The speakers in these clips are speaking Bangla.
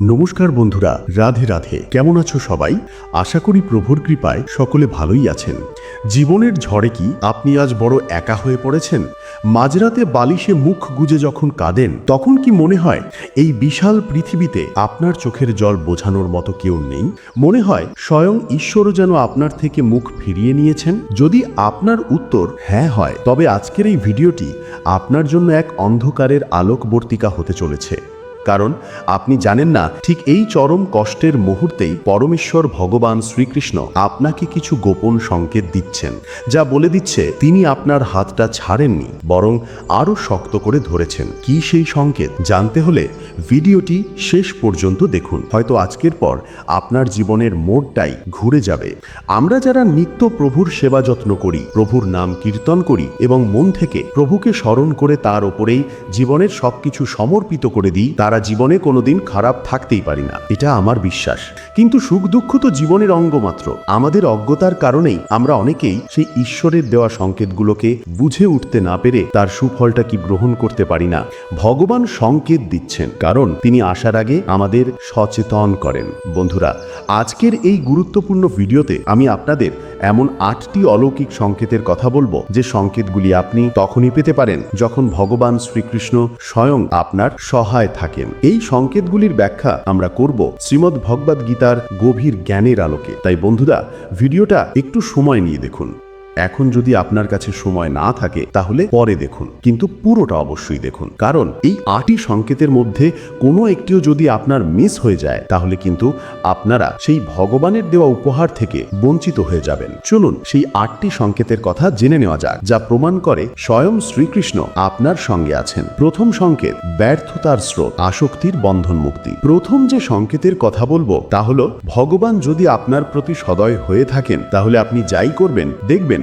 নমস্কার বন্ধুরা, রাধে রাধে। কেমন আছো সবাই? আশা করি প্রভুর কৃপায় সকলে ভালোই আছেন। জীবনের ঝড়ে কি আপনি আজ বড় একা হয়ে পড়েছেন? মাঝরাতে বালিশে মুখ গুজে যখন কাঁদেন, তখন কি মনে হয় এই বিশাল পৃথিবীতে আপনার চোখের জল বোঝানোর মতো কেউ নেই? মনে হয় স্বয়ং ঈশ্বরও যেন আপনার থেকে মুখ ফিরিয়ে নিয়েছেন। যদি আপনার উত্তর হ্যাঁ হয়, তবে আজকের এই ভিডিওটি আপনার জন্য এক অন্ধকারের আলোকবর্তিকা হতে চলেছে। কারণ আপনি জানেন না, ঠিক এই চরম কষ্টের মুহূর্তেই পরমেশ্বর ভগবান শ্রীকৃষ্ণ আপনাকে কিছু গোপন সংকেত দিচ্ছেন, যা বলে দিচ্ছে তিনি আপনার হাতটা ছাড়েননি, বরং আরও শক্ত করে ধরেছেন। কি সেই সংকেত? জানতে হলে ভিডিওটি শেষ পর্যন্ত দেখুন। হয়তো আজকের পর আপনার জীবনের মোড়টাই ঘুরে যাবে। আমরা যারা নিত্য প্রভুর সেবা যত্ন করি, প্রভুর নাম কীর্তন করি এবং মন থেকে প্রভুকে স্মরণ করে তার ওপরেই জীবনের সবকিছু সমর্পিত করে দিই, তারা জীবনে কোনোদিন খারাপ থাকতেই পারি না। এটা আমার বিশ্বাস। কিন্তু সুখ দুঃখ তো জীবনের অঙ্গ মাত্র। আমাদের অজ্ঞতার কারণেই আমরা অনেকেই সেই ঈশ্বরের দেওয়া সংকেতগুলোকে বুঝে উঠতে না পেরে তার সুফলটা কি গ্রহণ করতে পারি না। ভগবান সংকেত দিচ্ছেন, কারণ তিনি আসার আগে আমাদের সচেতন করেন। বন্ধুরা, আজকের এই গুরুত্বপূর্ণ ভিডিওতে আমি আপনাদের এমন আটটি অলৌকিক সংকেতের কথা বলব যে সংকেতগুলি আপনি তখনই পেতে পারেন যখন ভগবান শ্রীকৃষ্ণ স্বয়ং আপনার সহায় থাকেন। এই সংকেতগুলির ব্যাখ্যা আমরা করব শ্রীমদ্ ভগবদ্ গীতার গভীর জ্ঞানের আলোকে। তাই বন্ধুরা, ভিডিওটা একটু সময় নিয়ে দেখুন। এখন যদি আপনার কাছে সময় না থাকে, তাহলে পরে দেখুন। কিন্তু পুরোটা অবশ্যই দেখুন। কারণ এই আটই সংকেতের মধ্যে কোনো একটিও যদি আপনার মিস হয়ে যায়, তাহলে কিন্তু আপনারা সেই ভগবানের দেওয়া উপহার থেকে বঞ্চিত হয়ে যাবেন। চলুন সেই আটটি সংকেতের কথা জেনে নেওয়া যাক, যা প্রমাণ করে স্বয়ং শ্রীকৃষ্ণ আপনার সঙ্গে আছেন। প্রথম সংকেত, ব্যর্থতার স্রোত, আসক্তির বন্ধন মুক্তি। প্রথম যে সংকেতের কথা বলব, তা হলো, ভগবান যদি আপনার প্রতি সদয় হয়ে থাকেন, তাহলে আপনি যাই করবেন, দেখবেন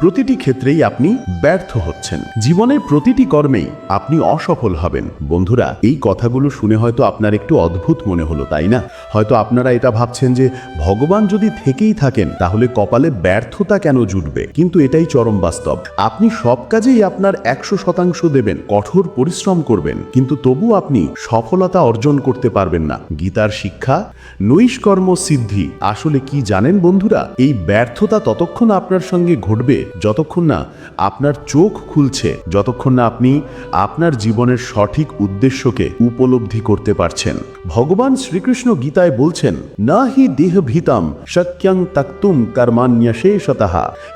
প্রতিটি ক্ষেত্রেই আপনি ব্যর্থ হচ্ছেন। জীবনের প্রতিটি কর্মেই আপনি অসফল হবেন। বন্ধুরা, এই কথাগুলো শুনে হয়তো আপনার একটু অদ্ভুত মনে হলো, তাই না? হয়তো আপনারা এটা ভাবছেন যে, ভগবান যদি থেকেই থাকেন, তাহলে কপালে ব্যর্থতা কেন জুটবে? কিন্তু এটাই চরম বাস্তব। আপনি সব কাজেই আপনার একশো শতাংশ দেবেন, কঠোর পরিশ্রম করবেন, কিন্তু তবু আপনি সফলতা অর্জন করতে পারবেন না। গীতার শিক্ষা, নৈষ্কর্ম সিদ্ধি। আসলে কি জানেন বন্ধুরা? এই ব্যর্থতা ততক্ষণ আপনার সঙ্গে ঘটবে যতক্ষণ না আপনার চোখ খুলছে, যতক্ষণ না আপনি আপনার জীবনের সঠিক উদ্দেশ্যকে উপলব্ধি করতে পারছেন। ভগবান শ্রীকৃষ্ণ গীতায় বলছেন, না হি দেহ ভীতাম, সত্যং তক্তুম কর্মান্যশেষতঃ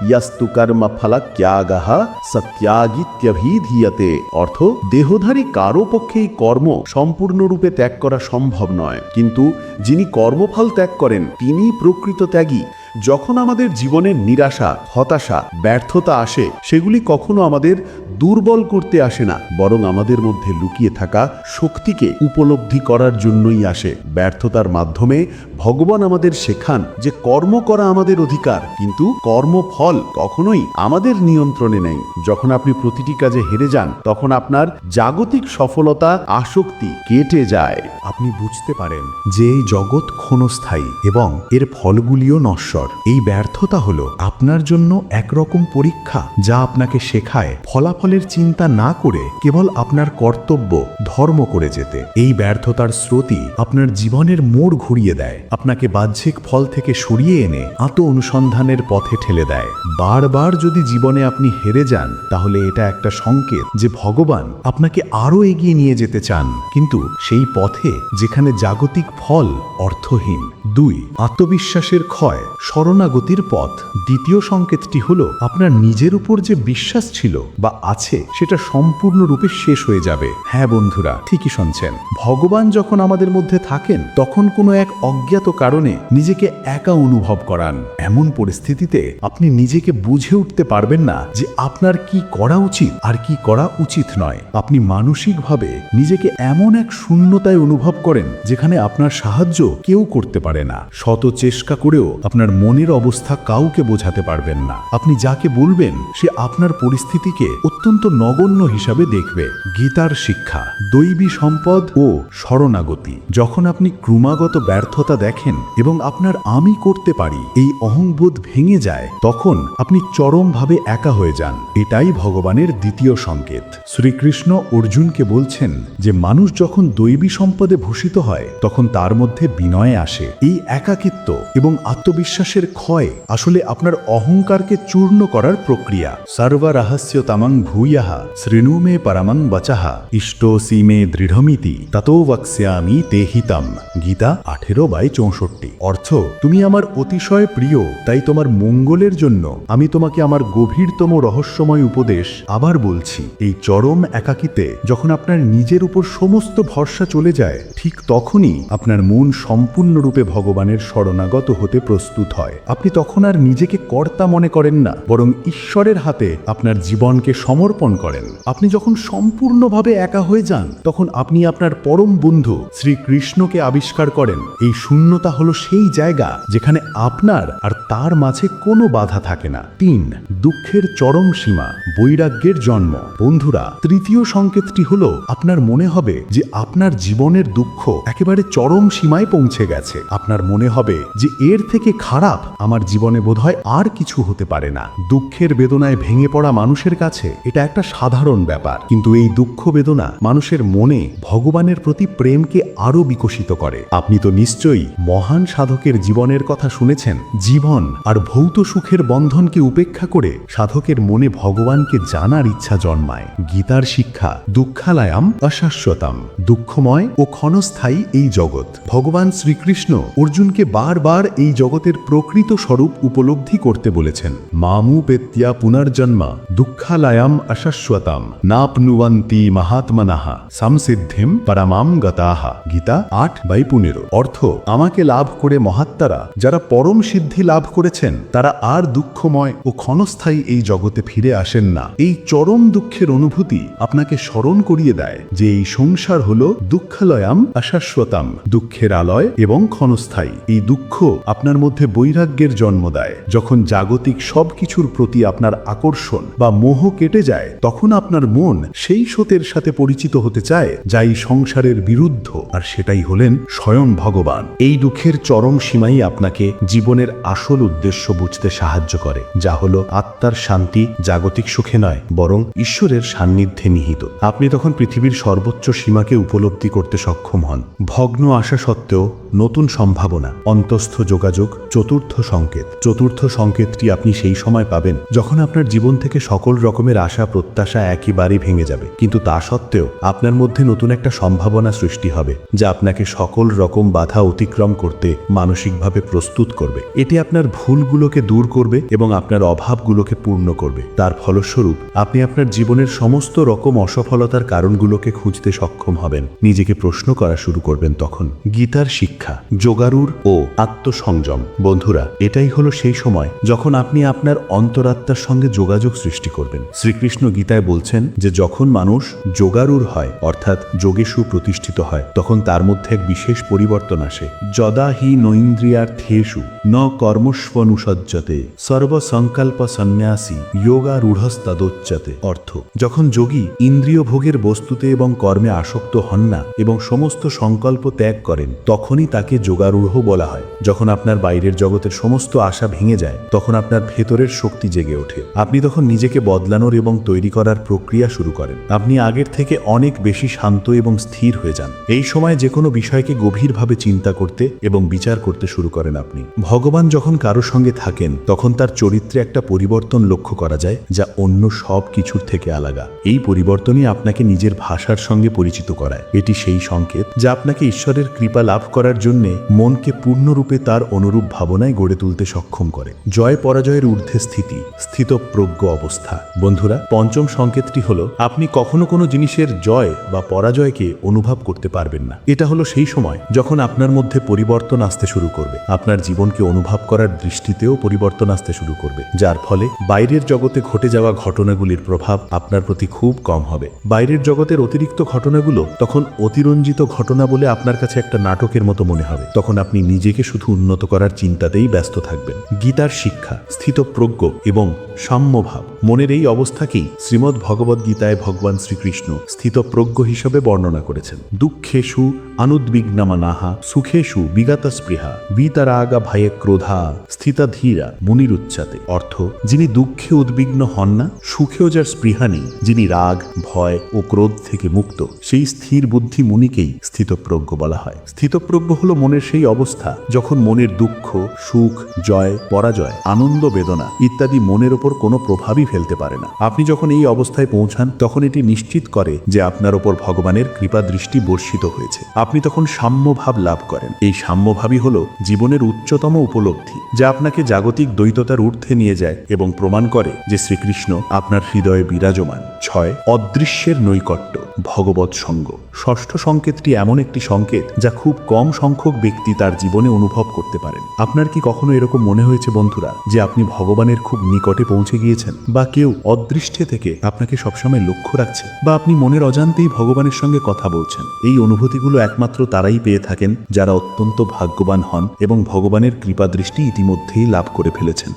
ইয়াস্তু কর্ম ফলাত্যাগঃ সত্যাগিত্যভিধীয়তে অর্থ, দেহধারী কারও পক্ষেই কর্ম সম্পূর্ণরূপে ত্যাগ করা সম্ভব নয়। কিন্তু যিনি কর্মফল ত্যাগ করেন তিনি প্রকৃত ত্যাগী। যখন আমাদের জীবনের নিরাশা, হতাশা, ব্যর্থতা আসে, সেগুলি কখনো আমাদের দুর্বল করতে আসে না, বরং আমাদের মধ্যে লুকিয়ে থাকা শক্তিকে উপলব্ধি করার জন্যই আসে। ব্যর্থতার মাধ্যমে ভগবান আমাদের শেখান যে কর্ম করা আমাদের অধিকার, কিন্তু কর্মফল কখনোই আমাদের নিয়ন্ত্রণে নেই। যখন আপনি প্রতিটি কাজে হেরে যান, তখন আপনার জাগতিক সফলতা, আসক্তি কেটে যায়। আপনি বুঝতে পারেন যে এই জগৎ ক্ষণস্থায়ী এবং এর ফলগুলিও নশ্বর। এই ব্যর্থতা হলো আপনার জন্য একরকম পরীক্ষা যা আপনাকে শেখায় ফলাফলের চিন্তা না করে কেবল আপনার কর্তব্য ধর্ম করে যেতে। এই ব্যর্থতার স্রোতই আপনার জীবনের মোড় ঘুরিয়ে দেয়। আপনাকে বাহ্যিক ফল থেকে সরিয়ে এনে আত্ম অনুসন্ধানের পথে ঠেলে দেয়। বারবার যদি জীবনে আপনি হেরে যান, তাহলে এটা একটা সংকেত যে ভগবান আপনাকে আরও এগিয়ে নিয়ে যেতে চান। কিন্তু সেই পথে যেখানে জাগতিক ফল অর্থহীন। দুই, আত্মবিশ্বাসের ক্ষয়, শরণাগতির পথ। দ্বিতীয় সংকেতটি হল আপনার নিজের উপর যে বিশ্বাস ছিল বা আছে, সেটা সম্পূর্ণরূপে শেষ হয়ে যাবে। হ্যাঁ বন্ধুরা, ঠিকই শুনছেন। ভগবান যখন আমাদের মধ্যে থাকেন, তখন কোনো এক অজ্ঞাত কারণে নিজেকে একা অনুভব করান। এমন পরিস্থিতিতে আপনি নিজেকে বুঝে উঠতে পারবেন না যে আপনার কি করা উচিত আর কি করা উচিত নয়। আপনি মানসিকভাবে নিজেকে এমন এক শূন্যতায় অনুভব করেন যেখানে আপনার সাহায্য কেউ করতে পারে না। শত চেষ্টা করেও আপনার মনের অবস্থা কাউকে বোঝাতে পারবেন না। আপনি যাকে বলবেন, সে আপনার পরিস্থিতিকে অত্যন্ত নগণ্য হিসাবে দেখবে। গীতার শিক্ষা, দৈবী সম্পদ ও শরণাগতি। যখন আপনি ক্রমাগত ব্যর্থতা দেখেন দেখেন এবং আপনার আমি করতে পারি, এই অহংবোধ ভেঙে যায়, তখন আপনি চরমভাবে একা হয়ে যান। এটাই ভগবানের দ্বিতীয় সংকেত। শ্রীকৃষ্ণ অর্জুনকে বলছেন যে, মানুষ যখন দৈবী সম্পদে ভূষিত হয়, তখন তার মধ্যে বিনয় আসে। এই একাকিত্ব এবং আত্মবিশ্বাসের ক্ষয় আসলে আপনার অহংকারকে চূর্ণ করার প্রক্রিয়া। সর্বরহস্য তামাং ভূয়াহা শৃণু মে পরমং বচাহা ইষ্টসি মে দৃঢ়মিতি ততো বক্ষ্যামি তেহিতম। গীতা আঠেরো বাই চৌষট্টি। অর্থ, তুমি আমার অতিশয় প্রিয়, তাই তোমার মঙ্গলের জন্য আমি তোমাকে আমার গভীরতম রহস্যময় উপদেশ আবার বলছি। এই চরম একাকিতে যখন আপনার নিজের উপর সমস্ত ভরসা চলে যায়, ঠিক তখনই আপনার মন সম্পূর্ণরূপে ভগবানের শরণাগত হতে প্রস্তুত হয়। আপনি তখন আর নিজেকে কর্তা মনে করেন না, বরং ঈশ্বরের হাতে আপনার জীবনকে সমর্পণ করেন। আপনি যখন সম্পূর্ণভাবে একা হয়ে যান, তখন আপনি আপনার পরম বন্ধু শ্রীকৃষ্ণকে আবিষ্কার করেন। এই শূন্যতা হলো সেই জায়গা যেখানে আপনার আর তার মাঝে কোনো বাধা থাকে না। তিন, দুঃখের চরম সীমা, বৈরাগ্যের জন্ম। বন্ধুরা, তৃতীয় সংকেতটি হলো আপনার মনে হবে যে আপনার জীবনের দুঃখ একেবারে চরম সীমায় পৌঁছে গেছে। আপনার মনে হবে যে এর থেকে খারাপ আমার জীবনে বোধহয় আর কিছু হতে পারে না। দুঃখের বেদনায় ভেঙে পড়া মানুষের কাছে এটা একটা সাধারণ ব্যাপার। কিন্তু এই দুঃখ বেদনা মানুষের মনে ভগবানের প্রতি প্রেমকে আরও বিকশিত করে। আপনি তো নিশ্চয়ই মহান সাধকের জীবনের কথা শুনেছেন, জীবন আর ভৌত সুখের বন্ধনকে উপেক্ষা করে সাধকের মনে ভগবানকে জানার ইচ্ছা জন্মায়। গীতার শিক্ষা, দুঃখালায়াম অশাশ্বতাম। দুঃখময় ও ক্ষণস্থায়ী এই জগৎ। ভগবান শ্রীকৃষ্ণ অর্জুনকে বারবার এই জগতের প্রকৃত স্বরূপ উপলব্ধি করতে বলেছেন। মামু পেত্যা পুনর্জন্মা, দুঃখালায়াম অশাশ্বতাম। নাপনুবন্তি মহাত্মনাহা সংসিদ্ধিম পরমাম গতাহা। গীতা আট বাই পনেরো। অর্থ আমাকে লাভ করে মহাত্মারা, যারা পরম সিদ্ধি লাভ করেছেন, তারা আর দুঃখময় ও ক্ষণস্থায়ী এই জগতে ফিরে আসেন না। এই চরম দুঃখের অনুভূতি আপনাকে স্মরণ করিয়ে দেয় যে এই সংসার হল দুঃখালয়াম অশাশ্বতাম দুঃখের আলয় এবং ক্ষণস্থায়ী। এই দুঃখ আপনার মধ্যে বৈরাগ্যের জন্ম দেয়। যখন জাগতিক সবকিছুর প্রতি আপনার আকর্ষণ বা মোহ কেটে যায়, তখন আপনার মন সেই স্রোতের সাথে পরিচিত হতে চায়, যা এই সংসারের বিরুদ্ধ, আর সেটাই হলেন স্বয়ং ভগবান। এই দুঃখের চরম সীমাই আপনাকে জীবনের আসল উদ্দেশ্য বুঝতে সাহায্য করে, যা হল আত্মার শান্তি, জাগতিক সুখে নয়, বরং ঈশ্বরের সান্নিধ্যে নিহিত। আপনি তখন পৃথিবীর সর্বোচ্চ সীমাকে উপলব্ধি করতে সক্ষম হন। ভগ্ন আশা সত্ত্বেও নতুন সম্ভাবনা, অন্তস্থ যোগাযোগ, চতুর্থ সংকেত। চতুর্থ সংকেতটি আপনি সেই সময় পাবেন যখন আপনার জীবন থেকে সকল রকমের আশা, প্রত্যাশা একেবারে ভেঙে যাবে। কিন্তু তা সত্ত্বেও আপনার মধ্যে নতুন একটা সম্ভাবনা সৃষ্টি হবে, যা আপনাকে সকল রকম বাধা অতিক্রম করতে মানসিকভাবে প্রস্তুত করবে। এটি আপনার ভুলগুলোকে দূর করবে এবং আপনার অভাবগুলোকে পূর্ণ করবে। তার ফলস্বরূপ, আপনি আপনার জীবনের সমস্ত রকম অসফলতার কারণগুলোকে খুঁজতে সক্ষম হবেন। নিজেকে প্রশ্ন করা শুরু করবেন তখন। গীতার শিক্ষা যোগারুর ও আত্মসংযম। বন্ধুরা, এটাই হলো সেই সময় যখন আপনি আপনার অন্তরাত্মার সঙ্গে যোগাযোগ সৃষ্টি করবেন। শ্রীকৃষ্ণ গীতায় বলছেন যে, যখন মানুষ যোগারুর হয়, অর্থাৎ যোগেশু প্রতিষ্ঠিত হয়, তখন তার মধ্যে এক বিশেষ পরিবর্তন আসে। যদা হি নৈন্দ্রিয়ার্থেষু, ন কর্মস্বনুসজ্জতে সর্বসংকল্প সন্ন্যাসী যোগারূঢ়স্তদোচ্যতে অর্থ, যখন যোগী ইন্দ্রিয় ভোগের বস্তুতে এবং কর্মে আসক্ত হন না এবং সমস্ত সংকল্প ত্যাগ করেন, তখনই তাকে যোগারূঢ় বলা হয়। যখন আপনার বাইরের জগতের সমস্ত আশা ভেঙে যায়, তখন আপনার ভেতরের শক্তি জেগে ওঠে। আপনি তখন নিজেকে বদলানোর এবং তৈরি করার প্রক্রিয়া শুরু করেন। আপনি আগের থেকে অনেক বেশি শান্ত এবং স্থির হয়ে যান। এই সময় যে কোনো বিষয়কে গভীরভাবে চিন্তা করতে এবং বিচার করতে শুরু করেন আপনি। ভগবান যখন কারও সঙ্গে থাকেন, তখন তার চরিত্রে একটা পরিবর্তন লক্ষ্য করা যায়, যা অন্য সব কিছুর থেকে আলাদা। এই পরিবর্তনই আপনাকে নিজের ভাষার সঙ্গে পরিচিত করায়। এটি সেই সংকেত যা আপনাকে ঈশ্বরের কৃপা লাভ করার জন্য মনকে পূর্ণরূপে তার অনুরূপ ভাবনায় গড়ে তুলতে সক্ষম করে। জয় পরাজয়ের ঊর্ধ্বে স্থিতি, স্থিতপ্রজ্ঞ অবস্থা। বন্ধুরা, পঞ্চম সংকেতটি হলো, আপনি কখনো কোনো জিনিসের জয় বা পরাজয়কে অনুভব করতে পারবেন না। এটা হলো সেই সময় যখন আপনার মধ্যে পরিবর্তন আসতে শুরু করবে। আপনার জীবনকে অনুভব করার দৃষ্টিতেও পরিবর্তন আসতে শুরু করবে। যার ফলে বাইরের জগতে ঘটে যাওয়া ঘটনাগুলির প্রভাব আপনার প্রতি খুব কম হবে। বাইরের জগতের অতিরিক্ত ঘটনাগুলো তখন অতিরঞ্জিত ঘটনা বলে আপনার কাছে একটা নাটকের মতো মনে হবে। তখন আপনি নিজেকে শুধু উন্নত করার চিন্তাতেই ব্যস্ত থাকবেন। গীতার শিক্ষা স্থিত প্রজ্ঞ এবং সাম্যভাব। মনের এই অবস্থাকেই শ্রীমদ্ ভগবদ্গীতায় ভগবান শ্রীকৃষ্ণ স্থিত প্রজ্ঞ হিসেবে বর্ণনা করেছেন। দুঃখেষু অনুদ্বিগ্নামা নাহা সুখেষু বিগত স্পৃহা বিতারাগা ভয়ে ক্রোধা স্থিতা ধীরা মুনির উচ্চাতে অর্থ, যিনি দুঃখে উদ্বিগ্ন হন না, সুখেও যার স্পৃহা নেই। যিনি রাগ, ভয় ও ক্রোধ থেকে মুক্ত, সেই স্থির বুদ্ধি মুনিকেই স্থিতপ্রজ্ঞ বলা হয়। স্থিতপ্রজ্ঞ হলো মনের সেই অবস্থা, যখন মনের দুঃখ, সুখ, জয়, পরাজয়, আনন্দ, বেদনা ইত্যাদি মনের ওপর কোনো প্রভাবই ফেলতে পারে না। আপনি যখন এই অবস্থায় পৌঁছান, তখন এটি নিশ্চিত করে যে আপনার ওপর ভগবানের কৃপা দৃষ্টি বর্ষিত হয়েছে। আপনি তখন সাম্যভাব লাভ করেন। এই সাম্যভাবই হল জীবনের উচ্চতম উপলব্ধি, যা আপনাকে জাগতিক দ্বৈততার ঊর্ধ্বে নিয়ে যায় এবং প্রমাণ করে যে শ্রীকৃষ্ণ আপনার হৃদয়ে বিরাজমান। ছয়, অদৃশ্যের নৈকট্য, ভগবৎ সঙ্গ। ষষ্ঠ সংকেতটি এমন একটি সংকেত যা খুব কম সংখ্যক ব্যক্তি তার জীবনে অনুভব করতে পারেন। আপনার কি কখনো এরকম মনে হয়েছে বন্ধুরা যে আপনি ভগবানের খুব নিকটে পৌঁছে গিয়েছেন বা কেউ অদৃষ্টে থেকে আপনাকে সবসময় লক্ষ্য রাখছে বা আপনি মনের অজান্তেই ভগবানের সঙ্গে কথা বলছেন? এই অনুভূতিগুলো একমাত্র তারাই পেয়ে থাকেন যারা অত্যন্ত ভাগ্যবান হন এবং ভগবানের কৃপা দৃষ্টি ইতিমধ্যেই লাভ করে ফেলেছেন।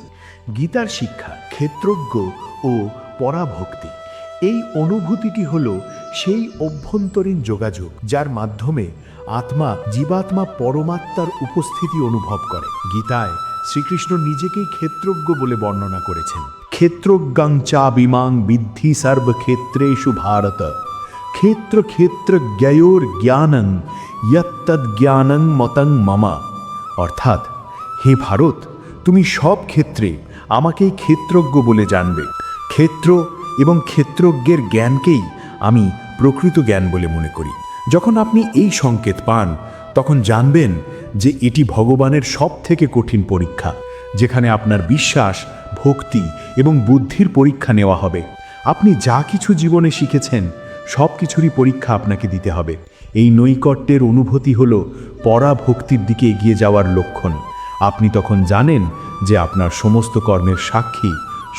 গীতার শিক্ষা, ক্ষেত্রজ্ঞ ও পরাভক্তি। এই অনুভূতিটি হল সেই অভ্যন্তরীণ যোগাযোগ, যার মাধ্যমে আত্মা জীবাত্মা পরমাত্মার উপস্থিতি অনুভব করে। গীতায় শ্রীকৃষ্ণ নিজেকেই ক্ষেত্রজ্ঞ বলে বর্ণনা করেছেন। ক্ষেত্রজ্ঞাং চা বিমাং বিদ্ধি সর্বক্ষেত্রেষু ভারত। ক্ষেত্র ক্ষেত্র জ্ঞয়োর জ্ঞানং ইয়ত্তদ জ্ঞানং মতং মামা। অর্থাৎ, হে ভারত, তুমি সব ক্ষেত্রে আমাকেই ক্ষেত্রজ্ঞ বলে জানবে। ক্ষেত্র এবং ক্ষেত্রজ্ঞের জ্ঞানকেই আমি প্রকৃত জ্ঞান বলে মনে করি। যখন আপনি এই সংকেত পান, তখন জানবেন যে এটি ভগবানের সব থেকে কঠিন পরীক্ষা, যেখানে আপনার বিশ্বাস, ভক্তি এবং বুদ্ধির পরীক্ষা নেওয়া হবে। আপনি যা কিছু জীবনে শিখেছেন সব কিছুরই পরীক্ষা আপনাকে দিতে হবে। এই নৈকট্যের অনুভূতি হল পরাভক্তির দিকে এগিয়ে যাওয়ার লক্ষণ। আপনি তখন জানেন যে আপনার সমস্ত কর্মের সাক্ষী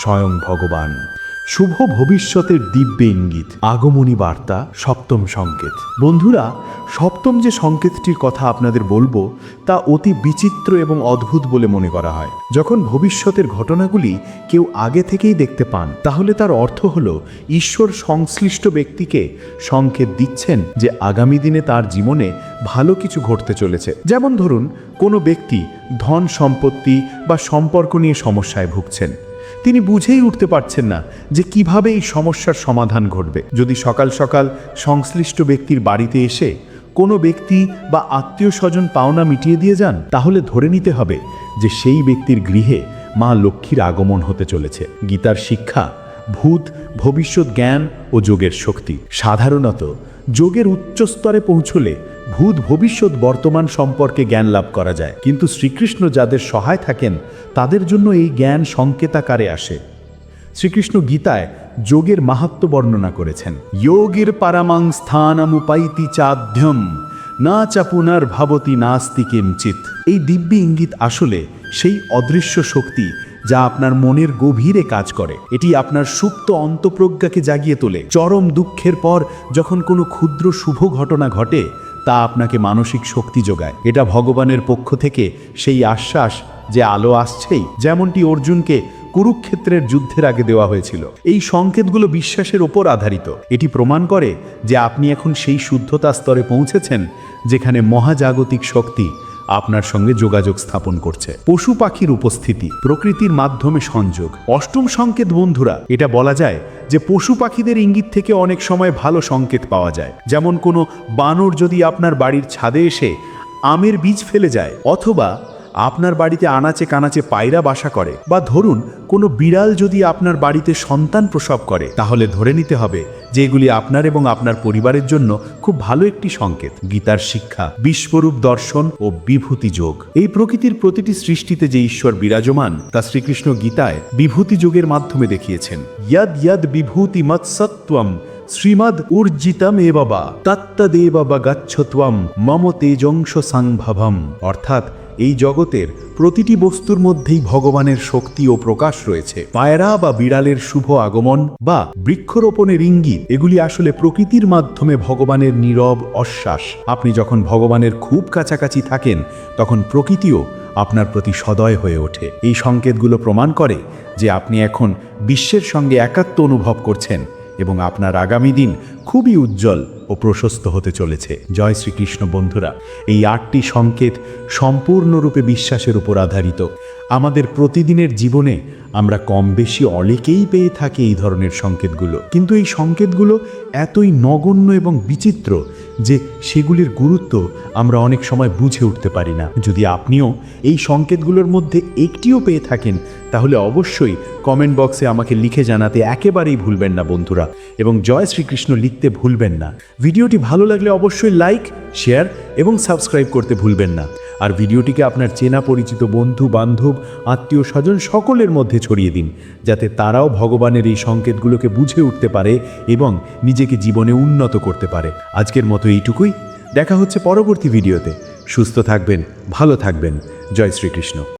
স্বয়ং ভগবান। শুভ ভবিষ্যতের দিব্য ইঙ্গিত, আগমনী বার্তা, সপ্তম সংকেত। বন্ধুরা, সপ্তম যে সংকেতটির কথা আপনাদের বলব, তা অতি বিচিত্র এবং অদ্ভুত বলে মনে করা হয়। যখন ভবিষ্যতের ঘটনাগুলি কেউ আগে থেকেই দেখতে পান, তাহলে তার অর্থ হল, ঈশ্বর সংশ্লিষ্ট ব্যক্তিকে সংকেত দিচ্ছেন যে আগামী দিনে তার জীবনে ভালো কিছু ঘটতে চলেছে। যেমন ধরুন, কোনো ব্যক্তি ধন সম্পত্তি বা সম্পর্ক নিয়ে সমস্যায় ভুগছেন। তিনি বুঝেই উঠতে পারছেন না যে কীভাবে এই সমস্যার সমাধান ঘটবে। যদি সকাল সকাল সংশ্লিষ্ট ব্যক্তির বাড়িতে এসে কোনো ব্যক্তি বা আত্মীয় স্বজন পাওনা মিটিয়ে দিয়ে যান, তাহলে ধরে নিতে হবে যে সেই ব্যক্তির গৃহে মা লক্ষ্মীর আগমন হতে চলেছে। গীতার শিক্ষা, ভূত, ভবিষ্যৎ জ্ঞান ও যোগের শক্তি। সাধারণত যোগের উচ্চ স্তরে পৌঁছলে ভূত ভবিষ্যৎ বর্তমান সম্পর্কে জ্ঞান লাভ করা যায়। কিন্তু শ্রীকৃষ্ণ যাদের সহায় থাকেন, তাদের জন্য এই জ্ঞান সংকেতাকারে আসে। শ্রীকৃষ্ণ গীতায় যোগের মাহাত্ম বর্ণনা করেছেন, যোগের পারামাং স্থানমুপাইতি চাধ্যম, না চাপুনার ভাবতি নাস্তি কিঞ্চিত এই দিব্য ইঙ্গিত আসলে সেই অদৃশ্য শক্তি যা আপনার মনের গভীরে কাজ করে। এটি আপনার সুপ্ত অন্তঃপ্রজ্ঞাকে জাগিয়ে তোলে। চরম দুঃখের পর যখন কোনো ক্ষুদ্র শুভ ঘটনা ঘটে তা আপনাকে মানসিক শক্তি যোগায়। এটা ভগবানের পক্ষ থেকে সেই আশ্বাস যে আলো আসছেই, যেমনটি অর্জুনকে কুরুক্ষেত্রের যুদ্ধের আগে দেওয়া হয়েছিল। এই সংকেতগুলো বিশ্বাসের ওপর আধারিত। এটি প্রমাণ করে যে আপনি এখন সেই শুদ্ধতা স্তরে পৌঁছেছেন, যেখানে মহাজাগতিক শক্তি আপনার সঙ্গে যোগাযোগ স্থাপন করছে। পশু পাখির উপস্থিতি, প্রকৃতির মাধ্যমে সংযোগ। অষ্টম সংকেত, বন্ধুরা, এটা বলা যায় যে পশু পাখিদের ইঙ্গিত থেকে অনেক সময় ভালো সংকেত পাওয়া যায়। যেমন কোনো বানর যদি আপনার বাড়ির ছাদে এসে আমের বীজ ফেলে যায়, অথবা আপনার বাড়িতে আনাচে কানাচে পায়রা বাসা করে। বা ধরুন, কোনো বিড়াল যদি আপনার বাড়িতে সন্তান প্রসব করে, তাহলে ধরে নিতে হবে যে এগুলি আপনার এবং আপনার পরিবারের জন্য খুব ভালো একটি সংকেত। গীতার শিক্ষা, বিশ্বরূপ দর্শন ও বিভূতি যোগ। এই প্রকৃতির প্রতিটি সৃষ্টিতে যে ঈশ্বর বিরাজমান, তা শ্রীকৃষ্ণ গীতায় বিভূতি যোগের মাধ্যমে দেখিয়েছেন। ইয়াদ ইয়াদ বিভূতি মৎসত্বম শ্রীমদ উর্জিতম এ বাবা তত্তদেব বা গচ্ছত্বম মম তেজংশ সংভবম। অর্থাৎ এই জগতের প্রতিটি বস্তুর মধ্যেই ভগবানের শক্তি ও প্রকাশ রয়েছে। পায়রা বা বিড়ালের শুভ আগমন বা বৃক্ষরোপণের ইঙ্গিত, এগুলি আসলে প্রকৃতির মাধ্যমে ভগবানের নীরব অশ্বাস। আপনি যখন ভগবানের খুব কাছাকাছি থাকেন, তখন প্রকৃতিও আপনার প্রতি সদয় হয়ে ওঠে। এই সংকেতগুলো প্রমাণ করে যে আপনি এখন বিশ্বের সঙ্গে একাত্ম অনুভব করছেন এবং আপনার আগামী দিন খুবই উজ্জ্বল ও প্রশস্ত হতে চলেছে। জয় শ্রীকৃষ্ণ, বন্ধুরা, এই আটটি সংকেত সম্পূর্ণরূপে বিশ্বাসের উপর আধারিত। আমাদের প্রতিদিনের জীবনে আমরা কম বেশি অনেকেই পেয়ে থাকি এই ধরনের সংকেতগুলো। কিন্তু এই সংকেতগুলো এতই নগণ্য এবং বিচিত্র যে সেগুলির গুরুত্ব আমরা অনেক সময় বুঝে উঠতে পারি না। যদি আপনিও এই সংকেতগুলোর মধ্যে একটিও পেয়ে থাকেন, তাহলে অবশ্যই কমেন্ট বক্সে আমাকে লিখে জানাতে একেবারেই ভুলবেন না, বন্ধুরা। এবং জয় শ্রীকৃষ্ণ লিখতে ভুলবেন না। ভিডিওটি ভালো লাগলে অবশ্যই লাইক, শেয়ার এবং সাবস্ক্রাইব করতে ভুলবেন না। আর ভিডিওটিকে আপনার চেনা পরিচিত বন্ধু, বান্ধব, আত্মীয়, স্বজন সকলের মধ্যে ছড়িয়ে দিন, যাতে তারাও ভগবানের এই সংকেতগুলোকে বুঝে উঠতে পারে এবং নিজেকে জীবনে উন্নত করতে পারে। আজকের মতো এইটুকুই। দেখা হচ্ছে পরবর্তী ভিডিওতে। সুস্থ থাকবেন, ভালো থাকবেন। জয় শ্রীকৃষ্ণ।